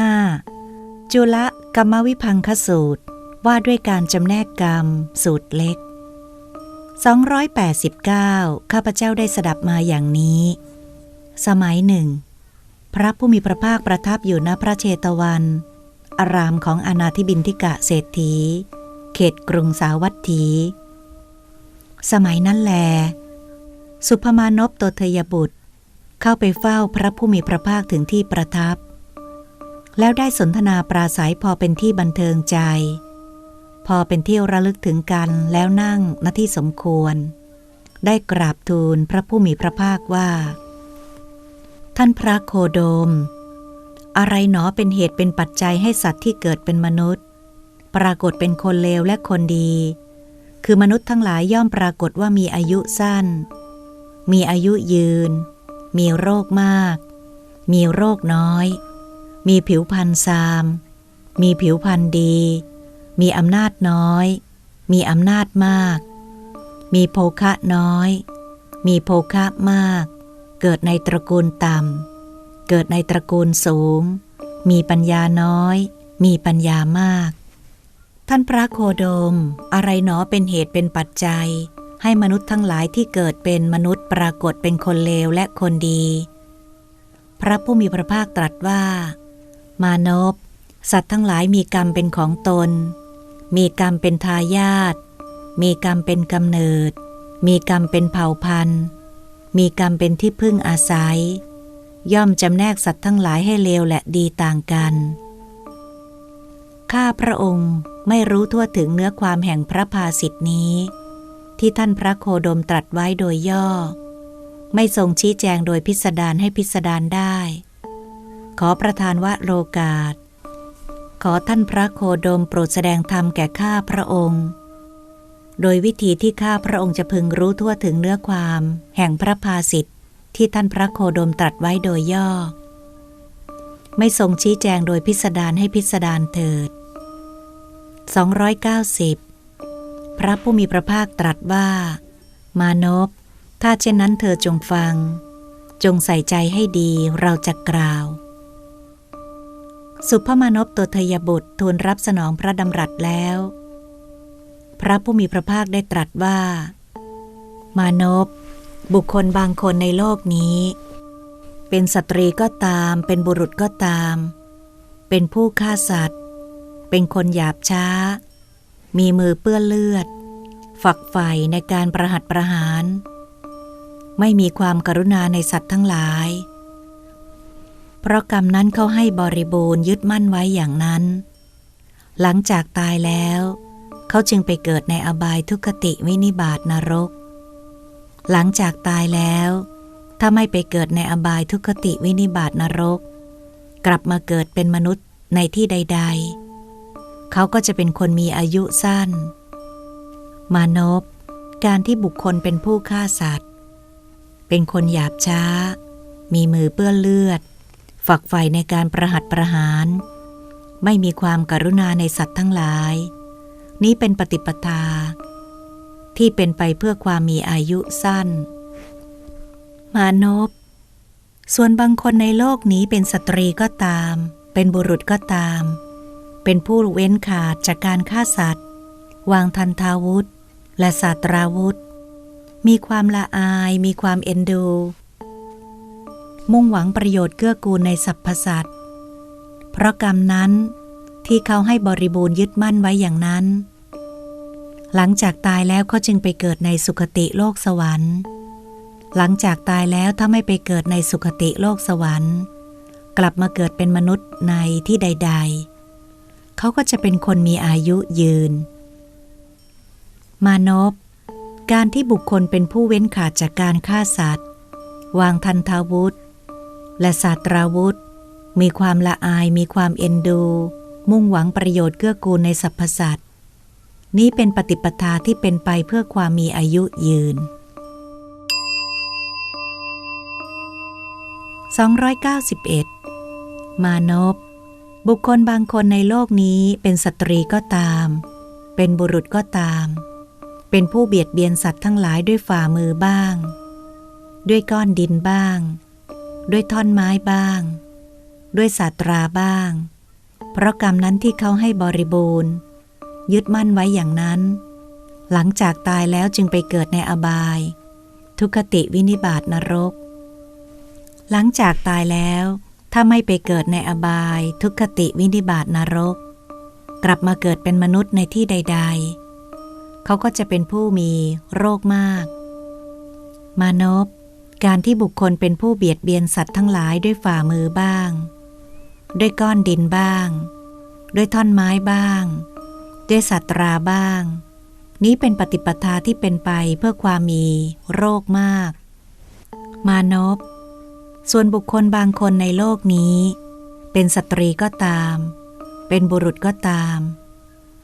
5. จุลกรรมวิพังคสูตรว่าด้วยการจำแนกกรรม สูตรเล็ก 289 ข้าพเจ้าได้สดับมาอย่างนี้ สมัยหนึ่ง พระผู้มีพระภาคประทับอยู่ณพระเชตวัน อารามของอนาธิบินทิกะเศรษฐี เขตกรุงสาวัตถี สมัยนั้นแล สุภมานพตเทยบุตร เข้าไปเฝ้าพระผู้มีพระภาคถึงที่ประทับ แล้วได้สนทนาปราศัยพอเป็นที่บันเทิงใจ พอเป็นที่ระลึกถึงกันแล้วนั่งณที่สมควร ได้กราบทูลพระผู้มีพระภาคว่า ท่านพระโคโดม อะไรหนอเป็นเหตุเป็นปัจจัยให้สัตว์ที่เกิดเป็นมนุษย์ ปรากฏเป็นคนเลวและคนดี คือมนุษย์ทั้งหลายย่อมปรากฏว่ามีอายุสั้น มีอายุยืน มีโรคมาก มีโรคน้อย มีผิวพรรณซาม มีผิวพรรณดี มีอำนาจน้อย มีอำนาจมาก มีโภคะน้อย มีโภคะมาก เกิดในตระกูลต่ำ เกิดในตระกูลสูง มีปัญญาน้อย มีปัญญามาก ท่านพระโคโดม อะไรหนอเป็นเหตุเป็นปัจจัย ให้มนุษย์ทั้งหลายที่เกิดเป็นมนุษย์ปรากฏเป็นคนเลวและคนดี พระผู้มีพระภาคตรัสว่า มานพสัตว์ทั้งหลายมีกรรมเป็นของตน มีกรรมเป็นทายาท มีกรรมเป็นกำเนิด มีกรรมเป็นเผ่าพันธุ์ มีกรรมเป็นที่พึ่งอาศัย ย่อมจำแนกสัตว์ทั้งหลายให้เลวและดีต่างกัน ข้าพระองค์ไม่รู้ทั่วถึงเนื้อความแห่งพระภาสิทธินี้ ที่ท่านพระโคดมตรัสไว้โดยย่อ ไม่ทรงชี้แจงโดยพิสดารให้พิสดารได้ ขอประทานว่าโลกาส ขอท่านพระโคดมโปรดแสดงธรรมแก่ข้าพระองค์ โดยวิธีที่ข้าพระองค์จะพึงรู้ทั่วถึงเนื้อความ แห่งพระภาสิทธิ์ที่ท่านพระโคดมตรัสไว้โดยย่อ ไม่ทรงชี้แจงโดยพิสดารให้พิสดารเถิด 290 พระผู้มีพระภาคตรัสว่า มานพถ้าเช่นนั้นเธอจงฟัง จงใส่ใจให้ดีเราจะกล่าว สุภมานพตัวทยบุตรทูลรับสนองพระดำรัสแล้ว พระผู้มีพระภาคได้ตรัสว่า มานพบุคคลบางคนในโลกนี้ เป็นสตรีก็ตาม เป็นบุรุษก็ตาม เป็นผู้ฆ่าสัตว์ เป็นคนหยาบช้า มีมือเปื้อนเลือด ฝักใฝ่ในการประหัตประหาร ไม่มีความกรุณาในสัตว์ทั้งหลาย เพราะกรรมนั้นเขาให้บริบูรณ์ยึดมั่นไว้อย่างนั้น หลังจากตายแล้ว เขาจึงไปเกิดในอบายทุกติวินิบาตนรก หลังจากตายแล้ว ถ้าไม่ไปเกิดในอบายทุกติวินิบาตนรก กลับมาเกิดเป็นมนุษย์ในที่ใด ๆ เขาก็จะเป็นคนมีอายุสั้น มานพการที่บุคคลเป็นผู้ฆ่าสัตว์ เป็นคนหยาบช้า มีมือเปื้อนเลือด ฝักใฝ่ในการประหัตประหาร ไม่มีความกรุณาในสัตว์ทั้งหลาย นี้เป็นปฏิปทา ที่เป็นไปเพื่อความมีอายุสั้น มานพส่วนบางคนในโลกนี้เป็นสตรีก็ตาม เป็นบุรุษก็ตาม เป็นผู้เว้นขาดจากการฆ่าสัตว์ วางทันทาวุธ และศาสตราวุธ มีความละอาย มีความเอ็นดู มุ่งหวังประโยชน์เกื้อกูลในสรรพสัตว์ เพราะกรรมนั้นที่เขาให้บริบูรณ์ยึดมั่นไว้อย่างนั้น หลังจากตายแล้วเขาจึงไปเกิดในสุคติโลกสวรรค์ หลังจากตายแล้วถ้าไม่ไปเกิดในสุคติโลกสวรรค์ กลับมาเกิดเป็นมนุษย์ในที่ใด ๆ เขาก็จะเป็นคนมีอายุยืน มานพการที่บุคคลเป็นผู้เว้นขาดจากการฆ่าสัตว์ วางทันทาวุธ และศาสตราวุธ มีความละอายมีความเอ็นดู มุ่งหวังประโยชน์เกื้อกูลในสรรพสัตว์นี้เป็นปฏิปทาที่เป็นไปเพื่อความมีอายุยืน 291 มานพบุคคลบางคนในโลกนี้เป็นสตรีก็ตาม เป็นบุรุษก็ตาม เป็นผู้เบียดเบียนสัตว์ทั้งหลายด้วยฝ่ามือบ้าง ด้วยก้อนดินบ้าง ด้วยท่อนไม้บ้าง ด้วยศาสตราบ้าง เพราะกรรมนั้นที่เขาให้บริบูรณ์ ยึดมั่นไว้อย่างนั้น หลังจากตายแล้วจึงไปเกิดในอบาย ทุกขติวินิบาตนรก หลังจากตายแล้ว ถ้าไม่ไปเกิดในอบาย ทุกขติวินิบาตนรก กลับมาเกิดเป็นมนุษย์ในที่ใด ๆ เขาก็จะเป็นผู้มีโรคมาก มานพ การที่บุคคลเป็นผู้เบียดเบียนสัตว์ทั้งหลายด้วยฝ่ามือบ้าง ด้วยก้อนดินบ้าง ด้วยท่อนไม้บ้าง ด้วยสัตราบ้าง นี้เป็นปฏิปทาที่เป็นไปเพื่อความมีโรคมาก มานพส่วนบุคคลบางคนในโลกนี้ เป็นสตรีก็ตาม เป็นบุรุษก็ตาม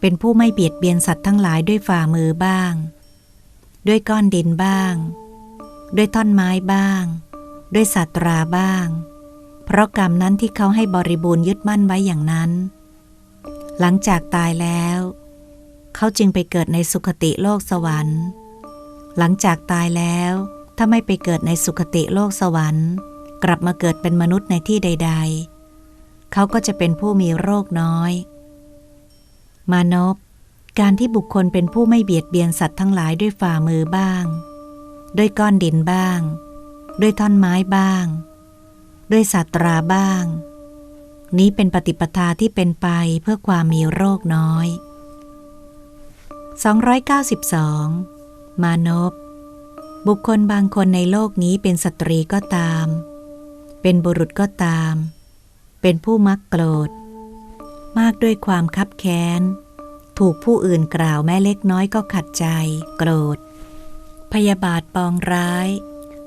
เป็นผู้ไม่เบียดเบียนสัตว์ทั้งหลายด้วยฝ่ามือบ้าง ด้วยก้อนดินบ้าง ด้วยท่อนไม้บ้าง ด้วยสัตราบ้าง เพราะกรรมนั้นที่เขาให้บริบูรณ์ยึดมั่นไว้อย่างนั้น หลังจากตายแล้ว เขาจึงไปเกิดในสุคติโลกสวรรค์ หลังจากตายแล้ว ถ้าไม่ไปเกิดในสุคติโลกสวรรค์ กลับมาเกิดเป็นมนุษย์ในที่ใด ๆ เขาก็จะเป็นผู้มีโรคน้อย มานพการที่บุคคลเป็นผู้ไม่เบียดเบียนสัตว์ทั้งหลายด้วยฝ่ามือบ้าง ด้วยก้อนดินบ้าง ด้วยท่อนไม้บ้าง ด้วยสัตราบ้าง นี้เป็นปฏิปทาที่เป็นไปเพื่อความมีโรคน้อย 292 มานพบุคคลบางคนในโลกนี้เป็นสตรีก็ตาม เป็นบุรุษก็ตาม เป็นผู้มักโกรธ มากด้วยความคับแค้น ถูกผู้อื่นกล่าวแม้เล็กน้อยก็ขัดใจ โกรธ พยาบาทปองร้าย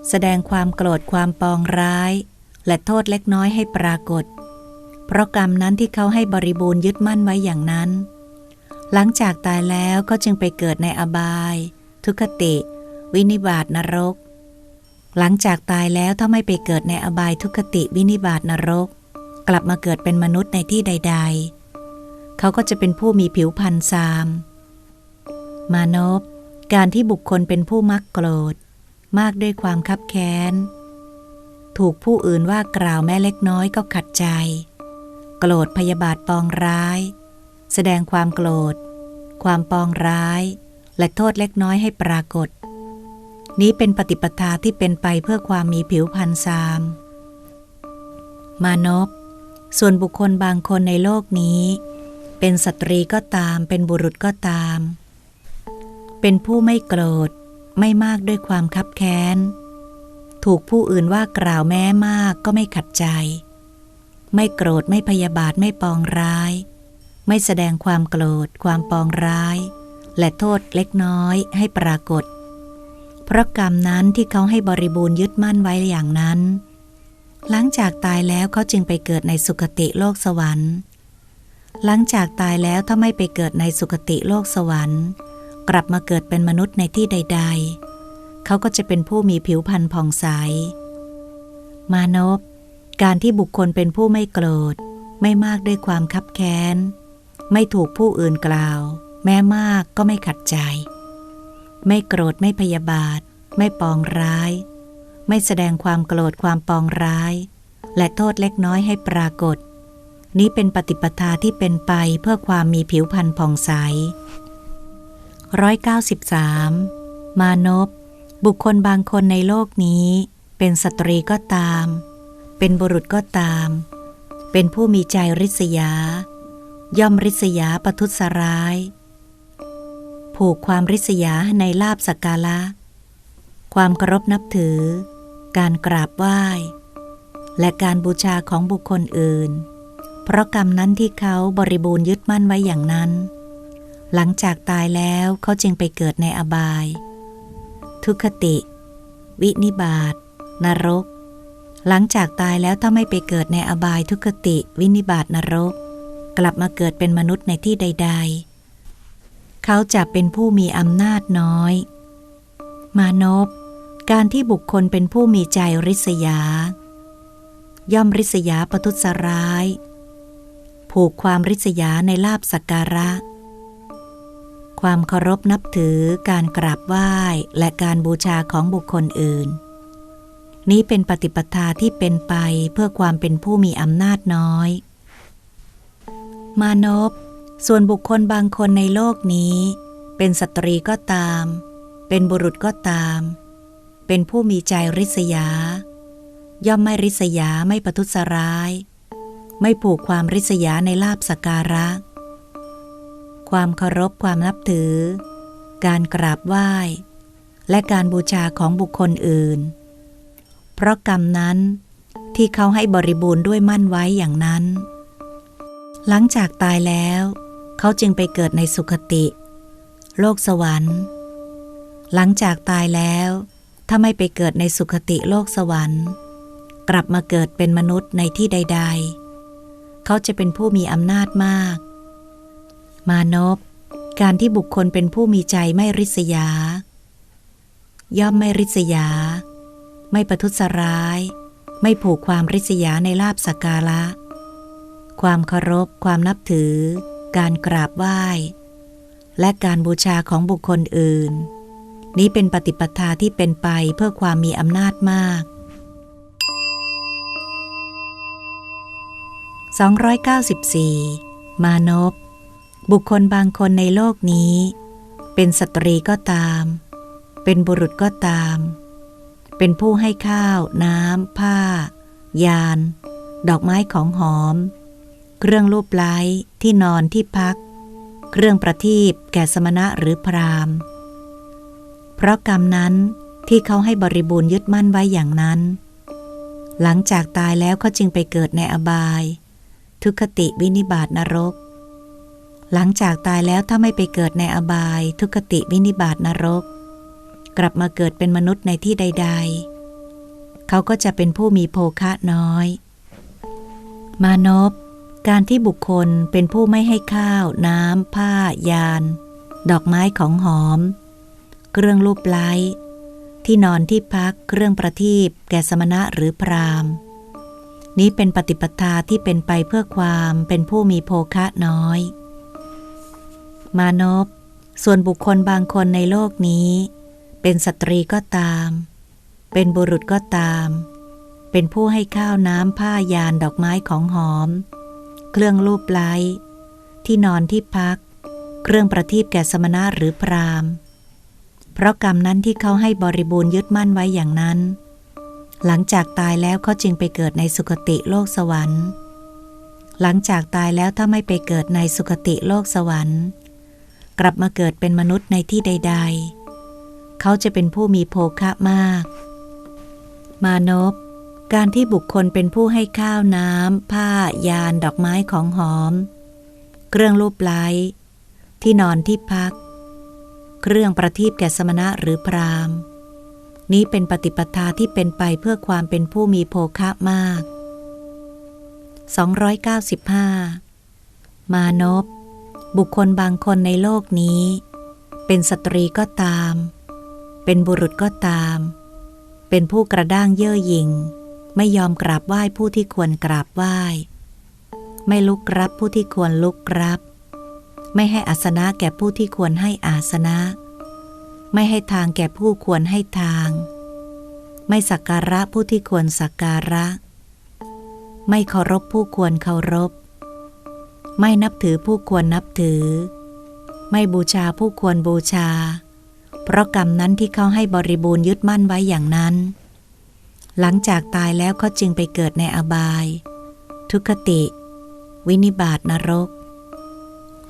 แสดงความโกรธความปองร้าย และโทษเล็กน้อยให้ปรากฏ เพราะกรรมนั้นที่เขาให้บริบูรณ์ยึดมั่นไว้อย่างนั้น หลังจากตายแล้วก็จึงไปเกิดในอบาย ทุกขติ วินิบาตนรก หลังจากตายแล้วถ้าไม่ไปเกิดในอบายทุกขติวินิบาตนรก กลับมาเกิดเป็นมนุษย์ในที่ใด ๆ เขาก็จะเป็นผู้มีผิวพรรณซาม มานพ การที่บุคคลเป็นผู้มักโกรธ มากด้วยความคับแค้น ถูกผู้อื่นว่ากล่าวแม้เล็กน้อยก็ขัดใจ โกรธพยาบาทปองร้าย แสดงความโกรธ ความปองร้าย และโทษเล็กน้อยให้ปรากฏ นี้เป็นปฏิปทาที่เป็นไปเพื่อความมีผิวพรรณซาม มานพส่วนบุคคลบางคนในโลกนี้ เป็นสตรีก็ตาม เป็นบุรุษก็ตาม เป็นผู้ไม่โกรธ ไม่มากด้วยความคับแค้น ถูกผู้อื่นว่ากล่าวแม้มากก็ไม่ขัดใจ ไม่โกรธไม่พยาบาทไม่ปองร้าย ไม่แสดงความโกรธ ความปองร้าย และโทษเล็กน้อยให้ปรากฏ เพราะกรรมนั้นที่เขาให้บริบูรณ์ยึดมั่นไว้อย่างนั้น หลังจากตายแล้วเขาจึงไปเกิดในสุคติโลกสวรรค์ หลังจากตายแล้วถ้าไม่ไปเกิดในสุคติโลกสวรรค์ กลับมาเกิดเป็นมนุษย์ในที่ใด ๆ เขาก็จะเป็นผู้มีผิวพรรณผ่องใส มานพการที่บุคคลเป็นผู้ไม่โกรธ ไม่มากด้วยความคับแค้น ไม่ถูกผู้อื่นกล่าว แม้มากก็ไม่ขัดใจ ไม่โกรธไม่พยาบาท ไม่ปองร้าย ไม่แสดงความโกรธความปองร้าย และโทษเล็กน้อยให้ปรากฏ นี้เป็นปฏิปทาที่เป็นไปเพื่อความมีผิวพรรณผ่องใส 193 มานพบุคคลบางคนในโลกนี้ เป็นสตรีก็ตาม เป็นบุรุษก็ตาม เป็นผู้มีใจริษยา ย่อมริษยาประทุษร้าย ผูกความริษยาในลาบสักการะ ความเคารพนับถือ การกราบไหว้ และการบูชาของบุคคลอื่น เพราะกรรมนั้นที่เขาบริบูรณ์ยึดมั่นไว้อย่างนั้น หลังจากตายแล้วเขาจึงไปเกิดในอบาย ทุกขติ วินิบาตนรก หลังจากตายแล้วถ้าไม่ไปเกิดในอบายทุกขติ วินิบาตนรก กลับมาเกิดเป็นมนุษย์ในที่ใด ๆ เขาจะเป็นผู้มีอำนาจน้อย มานพการที่บุคคลเป็นผู้มีใจริษยา ย่อมริษยาประทุษร้าย ผูกความริษยาในลาบสักการะ ความเคารพนับถือการกราบไหว้และการบูชาของบุคคลอื่น นี้เป็นปฏิปทาที่เป็นไปเพื่อความเป็นผู้มีอำนาจน้อย มานพส่วนบุคคลบางคนในโลกนี้ เป็นสตรีก็ตาม เป็นบุรุษก็ตาม เป็นผู้มีใจริษยา ย่อมไม่ริษยาไม่ประทุษร้าย ไม่ผูกความริษยาในลาบสการะ ความเคารพความนับถือ การกราบไหว้ และการบูชาของบุคคลอื่น เพราะกรรมนั้นที่เขาให้บริบูรณ์ด้วยมั่นไว้อย่างนั้น หลังจากตายแล้ว เขาจึงไปเกิดในสุคติ โลกสวรรค์ หลังจากตายแล้ว ถ้าไม่ไปเกิดในสุคติโลกสวรรค์ กลับมาเกิดเป็นมนุษย์ในที่ใด ๆ เขาจะเป็นผู้มีอำนาจมาก มานพการที่บุคคลเป็นผู้มีใจไม่ริษยา ย่อมไม่ริษยา ไม่ประทุษร้าย ไม่ผูกความริษยาในลาบสักการะ ความเคารพ ความนับถือ การกราบไหว้ และการบูชาของบุคคลอื่น นี้เป็นปฏิปทาที่เป็นไปเพื่อความมีอำนาจมาก 294 มานพ บุคคลบางคนในโลกนี้ เป็นสตรีก็ตาม เป็นบุรุษก็ตาม เป็นผู้ให้ข้าว น้ำ ผ้า ยาน ดอกไม้ของหอม เครื่องรูปไล้ที่นอนที่พัก เครื่องประทีปแก่สมณะหรือพราหมณ์ เพราะกรรมนั้นที่เขาให้บริบูรณ์ยึดมั่นไว้อย่างนั้น หลังจากตายแล้วเขาจึงไปเกิดในอบาย ทุกขติวินิบาตนรก หลังจากตายแล้วถ้าไม่ไปเกิดในอบาย ทุกติวินิบาตนรก กลับมาเกิดเป็นมนุษย์ในที่ใด ๆ เขาก็จะเป็นผู้มีโภคะน้อย มานพการที่บุคคลเป็นผู้ไม่ให้ข้าว น้ำ ผ้า ยาน ดอกไม้ของหอม เครื่องรูปไล้ที่นอนที่พักเครื่องประทีปแก่สมณะหรือพรามนี้เป็นปฏิปทาที่เป็นไปเพื่อความเป็นผู้มีโภคะน้อย มานพส่วนบุคคลบางคนในโลกนี้ เป็นสตรีก็ตาม เป็นบุรุษก็ตาม เป็นผู้ให้ข้าวน้ำผ้ายานดอกไม้ของหอม เครื่องรูปไล้ ที่นอนที่พัก เครื่องประทีปแก่สมณะหรือพรามเพราะกรรมนั้นที่เขาให้บริบูรณ์ยึดมั่นไว้อย่างนั้น หลังจากตายแล้วเขาจึงไปเกิดในสุคติโลกสวรรค์ หลังจากตายแล้วถ้าไม่ไปเกิดในสุคติโลกสวรรค์ กลับมาเกิดเป็นมนุษย์ในที่ใด ๆ เขาจะเป็นผู้มีโภคะมาก มานพการที่บุคคลเป็นผู้ให้ข้าวน้ำ ผ้ายานดอกไม้ของหอม เครื่องรูปไล้ที่นอนที่พัก เครื่องประทีปแก่สมณะหรือพราหมณ์ นี้เป็นปฏิปทาที่เป็นไปเพื่อความเป็นผู้มีโภคะมาก 295 มานพ บุคคลบางคนในโลกนี้ เป็นสตรีก็ตาม เป็นบุรุษก็ตาม เป็นผู้กระด้างเย่อหยิ่ง ไม่ยอมกราบไหว้ผู้ที่ควรกราบไหว้ ไม่ลุกรับผู้ที่ควรลุกรับ ไม่ให้อาสนะแก่ผู้ที่ควรให้อาสนะ ไม่ให้ทางแก่ผู้ควรให้ทาง ไม่สักการะผู้ที่ควรสักการะ ไม่เคารพผู้ควรเคารพ ไม่นับถือผู้ควรนับถือ ไม่บูชาผู้ควรบูชา เพราะกรรมนั้นที่เขาให้บริบูรณ์ยึดมั่นไว้อย่างนั้น หลังจากตายแล้วเขาจึงไปเกิดในอบาย ทุกขติ วินิบาตนรก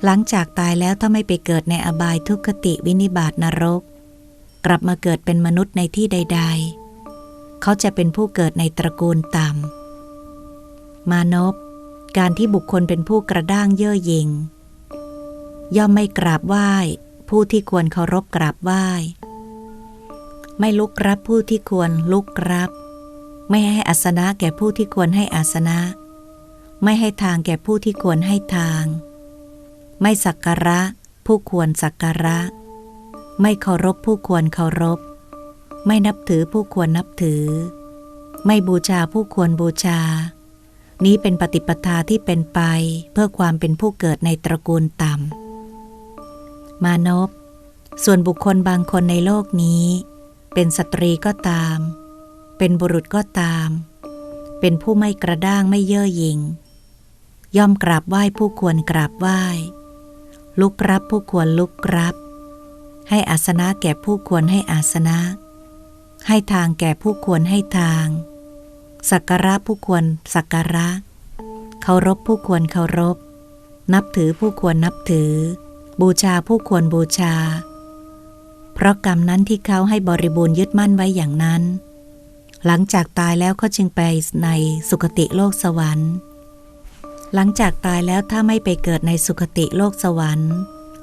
หลังจากตายแล้วถ้าไม่ไปเกิดในอบายทุกขติวินิบาตนรก กลับมาเกิดเป็นมนุษย์ในที่ใด ๆ เขาจะเป็นผู้เกิดในตระกูลต่ำมานพ การที่บุคคลเป็นผู้กระด้างเย่อหยิ่งย่อมไม่กราบไหว้ ผู้ที่ควรเคารพกราบไหว้ ไม่ลุกรับผู้ที่ควรลุกรับ ไม่ให้อาสนะแก่ผู้ที่ควรให้อาสนะ ไม่ให้ทางแก่ผู้ที่ควรให้ทาง ไม่สักการะ ผู้ควรสักการะ ไม่เคารพผู้ควรเคารพ ไม่นับถือผู้ควรนับถือ ไม่บูชาผู้ควรบูชา นี้เป็นปฏิปทาที่เป็นไปเพื่อความเป็นผู้เกิดในตระกูลต่ำ มานพส่วนบุคคลบางคนในโลกนี้ เป็นสตรีก็ตาม เป็นบุรุษก็ตาม เป็นผู้ไม่กระด้างไม่เย่อหยิ่ง ย่อมกราบไหว้ผู้ควรกราบไหว้ ลุกรับผู้ควรลุกรับ ให้อาสนะแก่ผู้ควรให้อาสนะ ให้ทางแก่ผู้ควรให้ทาง สักการะผู้ควรสักการะ เคารพผู้ควรเคารพ นับถือผู้ควรนับถือ บูชาผู้ควรบูชา เพราะกรรมนั้นที่เขาให้บริบูรณ์ยึดมั่นไว้อย่างนั้น หลังจากตายแล้วเขาจึงไปในสุคติโลกสวรรค์ หลังจากตายแล้วถ้าไม่ไปเกิดในสุคติโลกสวรรค์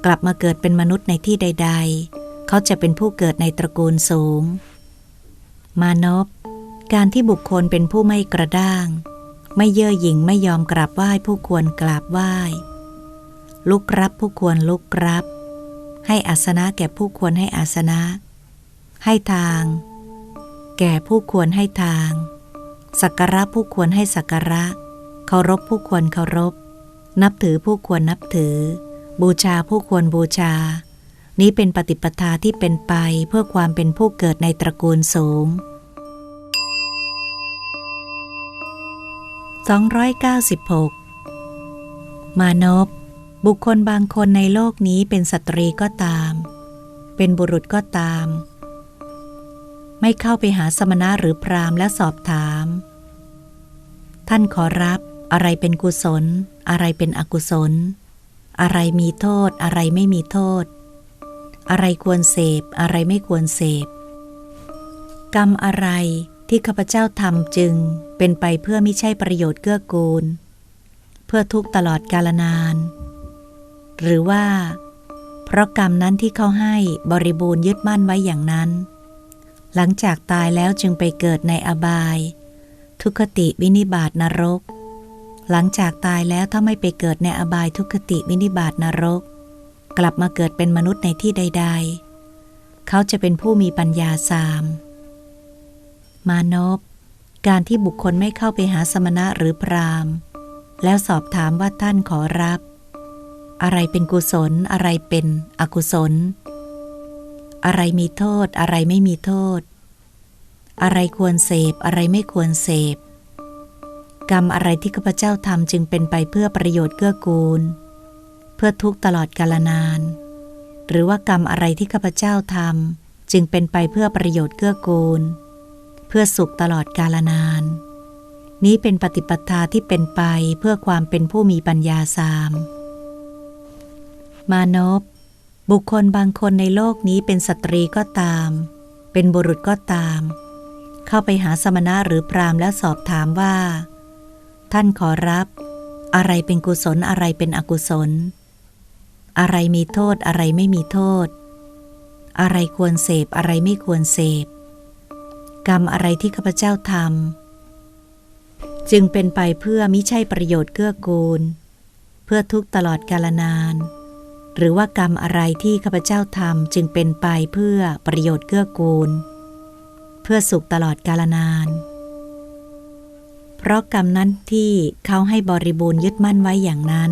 กลับมาเกิดเป็นมนุษย์ในที่ใด ๆ เขาจะเป็นผู้เกิดในตระกูลสูง มานพ การที่บุคคลเป็นผู้ไม่กระด้าง ไม่เย่อหยิ่งไม่ยอมกราบไหว้ผู้ควรกราบไหว้ ลุกรับผู้ควรลุกรับ ให้อาสนะแก่ผู้ควรให้อาสนะ ให้ทาง แก่ผู้ควรให้ทาง สักการะผู้ควรให้สักการะ เคารพผู้ควรเคารพ นับถือผู้ควรนับถือ บูชาผู้ควรบูชา นี้เป็นปฏิปทาที่เป็นไปเพื่อความเป็นผู้เกิดในตระกูลสูง 296 มานพบุคคลบางคนในโลกนี้เป็นสตรีก็ตาม เป็นบุรุษก็ตาม ไม่เข้าไปหาสมณะหรือพราหมณ์และสอบถาม ท่านขอรับอะไรเป็นกุศล อะไรเป็นอกุศล อะไรมีโทษ อะไรไม่มีโทษ อะไรควรเสพ อะไรไม่ควรเสพ กรรมอะไร ที่ข้าพเจ้าทำจึงเป็นไปเพื่อไม่ใช่ประโยชน์เกื้อกูล เพื่อทุกตลอดกาลนาน หรือว่า เพราะกรรมนั้นที่เขาให้บริบูรณ์ยึดมั่นไว้อย่างนั้น หลังจากตายแล้วจึงไปเกิดในอบาย ทุกขติวินิบาตนรก หลังจากตายแล้วถ้าไม่ไปเกิดในอบายทุกขติวินิบาตนรก กลับมาเกิดเป็นมนุษย์ในที่ใด ๆ เขาจะเป็นผู้มีปัญญาสาม มานพการที่บุคคลไม่เข้าไปหาสมณะหรือพราหมณ์ แล้วสอบถามว่าท่านขอรับ อะไรเป็นกุศล อะไรเป็นอกุศล อะไรมีโทษ อะไรไม่มีโทษ อะไรควรเสพ อะไรไม่ควรเสพ กรรมอะไรที่ข้าพเจ้าทำจึงเป็นไปเพื่อประโยชน์เกื้อกูล เพื่อทุกตลอดกาลนาน หรือว่ากรรมอะไรที่ข้าพเจ้าทำจึงเป็นไปเพื่อประโยชน์เกื้อกูลเเพื่อสุขตลอดกาลนาน นี้เป็นปฏิปทาที่เป็นไปเพื่อความเป็นผู้มีปัญญาสาม มานพบุคคลบางคนในโลกนี้เป็นสตรีก็ตาม เป็นบุรุษก็ตาม เข้าไปหาสมณะหรือพรามแล้วสอบถามว่า ท่านขอรับ อะไรเป็นกุศลอะไรเป็นอกุศล อะไรมีโทษอะไรไม่มีโทษ อะไรควรเสพอะไรไม่ควรเสพ กรรมอะไรที่ข้าพเจ้าทำจึงเป็นไปเพื่อมิใช่ประโยชน์เกื้อกูล เพื่อทุกตลอดกาลนาน หรือว่ากรรมอะไรที่ข้าพเจ้าทำจึงเป็นไปเพื่อประโยชน์เกื้อกูล เพื่อสุขตลอดกาลนาน เพราะกรรมนั้นที่เขาให้บริบูรณ์ยึดมั่นไว้อย่างนั้น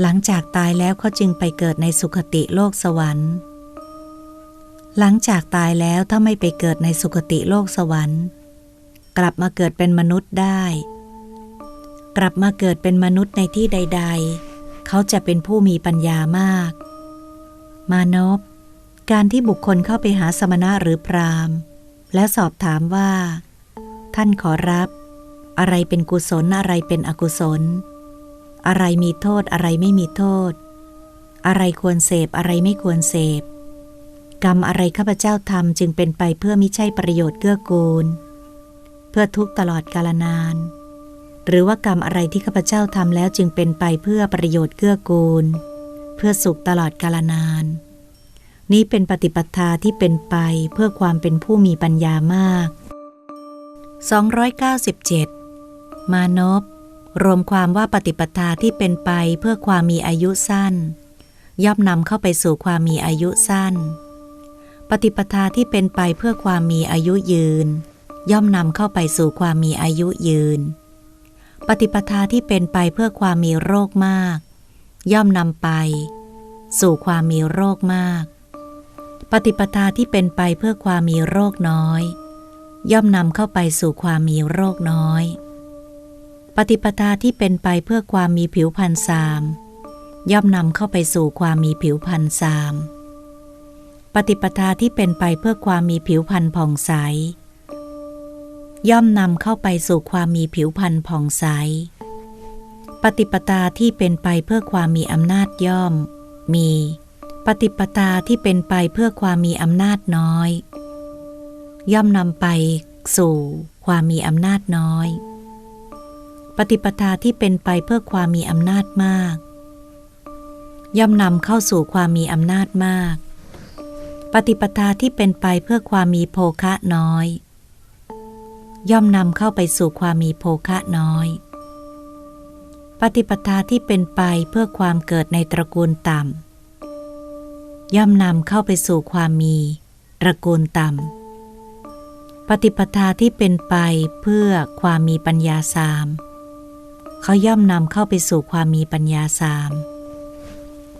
หลังจากตายแล้วเขาจึงไปเกิดในสุคติโลกสวรรค์ หลังจากตายแล้วถ้าไม่ไปเกิดในสุคติโลกสวรรค์ กลับมาเกิดเป็นมนุษย์ได้ กลับมาเกิดเป็นมนุษย์ในที่ใด ๆ เขาจะเป็นผู้มีปัญญามาก มานพการที่บุคคลเข้าไปหาสมณะหรือพราหมณ์ และสอบถามว่า ท่านขอรับ อะไรเป็นกุศลอะไรเป็นอกุศล อะไรมีโทษอะไรไม่มีโทษ อะไรควรเสพอะไรไม่ควรเสพ กรรมอะไรข้าพเจ้าทำจึงเป็นไปเพื่อมิใช่ประโยชน์เกื้อกูล เพื่อทุกตลอดกาลนาน หรือว่ากรรมอะไรที่ข้าพเจ้าทำแล้วจึงเป็นไปเพื่อประโยชน์เกื้อกูล เพื่อสุขตลอดกาลนาน นี้เป็นปฏิปทาที่เป็นไปเพื่อความเป็นผู้มีปัญญามาก 297 มานพรวมความว่าปฏิปทาที่เป็นไปเพื่อความมีอายุสั้น ย่อมนำเข้าไปสู่ความมีอายุสั้น ปฏิปทาที่เป็นไปเพื่อความมีอายุยืน ย่อมนำเข้าไปสู่ความมีอายุยืน ปฏิปทาที่เป็นไปเพื่อความมีโรคมาก ย่อมนำไป สู่ความมีโรคมาก ปฏิปทาที่เป็นไปเพื่อความมีโรคน้อย ย่อมนำเข้าไปสู่ความมีโรคน้อย ปฏิปทาที่เป็นไปเพื่อความมีผิวพรรณสาม ย่อมนำเข้าไปสู่ความมีผิวพรรณสาม ปฏิปทาที่เป็นไปเพื่อความมีผิวพรรณผ่องใส ย่อมนำเข้าไปสู่ความมีผิวพรรณผ่องใส ปฏิปทาที่เป็นไปเพื่อความมีอำนาจย่อม มี ปฏิปทาที่เป็นไปเพื่อความมีอำนาจน้อย ย่อมนำไปสู่ความมีอำนาจน้อย ปฏิปทาที่เป็นไปเพื่อความมีอำนาจมาก ย่อมนำเข้าสู่ความมีอำนาจมาก ปฏิปทาที่เป็นไปเพื่อความมีโภคะน้อย ย่อมนำเข้าไปสู่ความมีโภคะน้อย ปฏิปทาที่เป็นไปเพื่อความเกิดในตระกูลต่ำย่อมนำเข้าไปสู่ความมี ตระกูลต่ำปฏิปทาที่เป็นไปเพื่อความมีปัญญาสามเขาย่อมนำเข้าไปสู่ความมีปัญญาสาม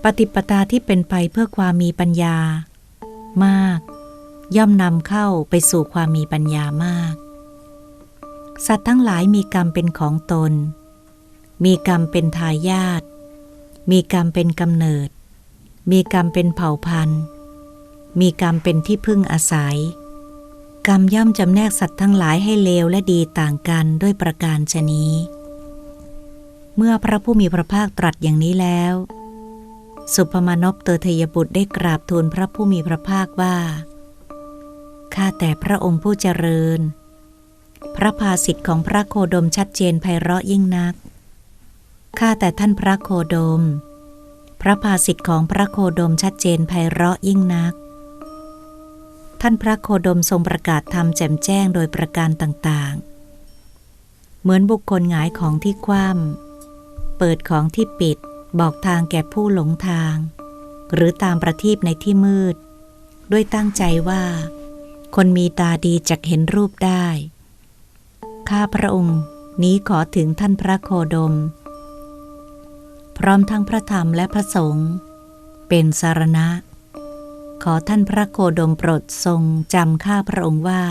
ปฏิปทาที่เป็นไปเพื่อความมีปัญญา มาก ย่อมนำเข้าไปสู่ความมีปัญญามาก สัตว์ทั้งหลายมีกรรมเป็นของตน มีกรรมเป็นทายาทมีกรรมเป็นกำเนิด มีกรรมเป็นเผ่าพันธุ์ มีกรรมเป็นที่พึ่งอาศัย กรรมย่อมจำแนกสัตว์ทั้งหลายให้เลวและดีต่างกันด้วยประการชนี้ เมื่อพระผู้มีพระภาคตรัสอย่างนี้แล้ว สุภมานพเตอเทยบุตรได้กราบทูลพระผู้มีพระภาคว่า ข้าแต่พระองค์ผู้เจริญ พระภาสิทธิ์ของพระโคดมชัดเจนไพเราะยิ่งนัก ข้าแต่ท่านพระโคดม พระภาสิทธิ์ของพระโคดมชัดเจนไพเราะยิ่งนัก ท่านพระโคดมทรงประกาศธรรมแจ่มแจ้งโดยประการต่างๆ เหมือนบุคคลหงายของที่คว่ำเปิดของที่ปิด บอกทางแก่ผู้หลงทาง หรือตามประทีปในที่มืด ด้วยตั้งใจว่า คนมีตาดีจะเห็นรูปได้ ข้าพระองค์นี้ขอถึงท่านพระโคดม พร้อมทั้งพระธรรมและพระสงฆ์เป็นสารณะ ขอท่านพระโคดมโปรดทรงจำข้าพระองค์ว่า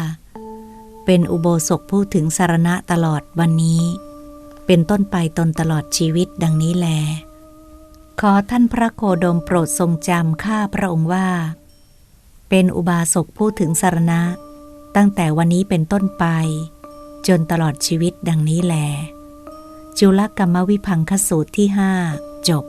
เป็นอุโบสถผู้ถึงสารณะตลอดวันนี้ เป็นต้นไปตนตลอดชีวิตดังนี้แล ขอท่านพระโคดมโปรดทรงจำข้าพระองค์ว่า เป็นอุบาสกผู้ถึงสารณะ ตั้งแต่วันนี้เป็นต้นไป จนตลอดชีวิตดังนี้แล จุลกรรมวิพังคสูตรที่ห้าจบ